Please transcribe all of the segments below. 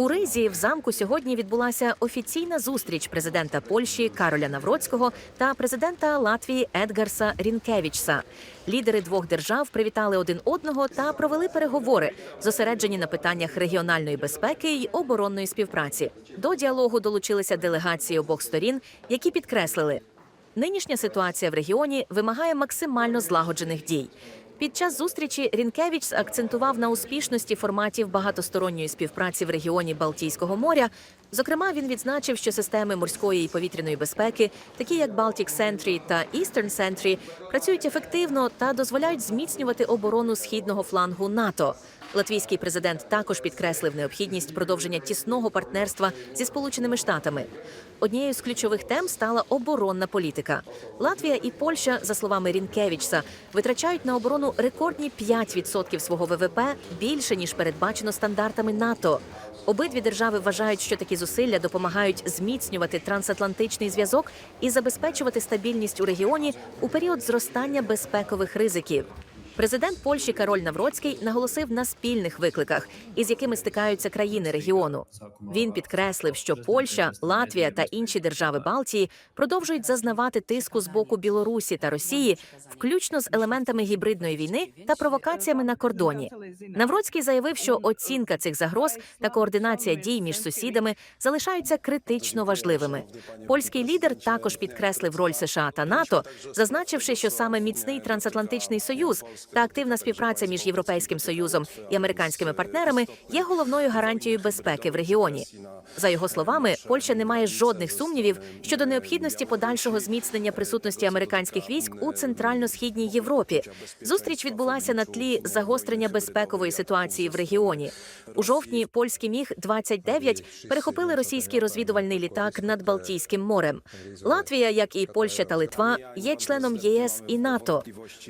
У Ризі в замку сьогодні відбулася офіційна зустріч президента Польщі Кароля Навроцького та президента Латвії Едгарса Рінкевічса. Лідери двох держав привітали один одного та провели переговори, зосереджені на питаннях регіональної безпеки й оборонної співпраці. До діалогу долучилися делегації обох сторін, які підкреслили, нинішня ситуація в регіоні вимагає максимально злагоджених дій. Під час зустрічі Рінкевич акцентував на успішності форматів багатосторонньої співпраці в регіоні Балтійського моря. Зокрема, він відзначив, що системи морської і повітряної безпеки, такі як Baltic Sentry та Eastern Sentry, працюють ефективно та дозволяють зміцнювати оборону східного флангу НАТО. Латвійський президент також підкреслив необхідність продовження тісного партнерства зі Сполученими Штатами. Однією з ключових тем стала оборонна політика. Латвія і Польща, за словами Рінкевічса, витрачають на оборону рекордні 5% свого ВВП більше ніж передбачено стандартами НАТО. Обидві держави вважають, що такі зусилля допомагають зміцнювати трансатлантичний зв'язок і забезпечувати стабільність у регіоні у період зростання безпекових ризиків. Президент Польщі Кароль Навроцький наголосив на спільних викликах, із якими стикаються країни регіону. Він підкреслив, що Польща, Латвія та інші держави Балтії продовжують зазнавати тиску з боку Білорусі та Росії, включно з елементами гібридної війни та провокаціями на кордоні. Навроцький заявив, що оцінка цих загроз та координація дій між сусідами залишаються критично важливими. Польський лідер також підкреслив роль США та НАТО, зазначивши, що саме міцний трансатлантичний союз та активна співпраця між Європейським союзом і американськими партнерами є головною гарантією безпеки в регіоні. За його словами, Польща не має жодних сумнівів щодо необхідності подальшого зміцнення присутності американських військ у центрально-східній Європі. Зустріч відбулася на тлі загострення безпекової ситуації в регіоні. У жовтні польські міг 29 перехопили російський розвідувальний літак над Балтійським морем. Латвія, як і Польща та Литва, є членом ЄС і НАТО.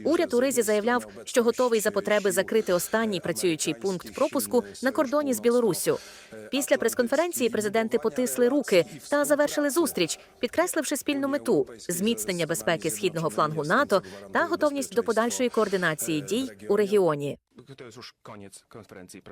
Уряд у Ризі заявляв, що готовий за потреби закрити останній працюючий пункт пропуску на кордоні з Білоруссю. Після прес-конференції президенти потисли руки та завершили зустріч, підкресливши спільну мету зміцнення безпеки східного флангу НАТО та готовність до подальшої координації дій у регіоні. To jest już koniec konferencji.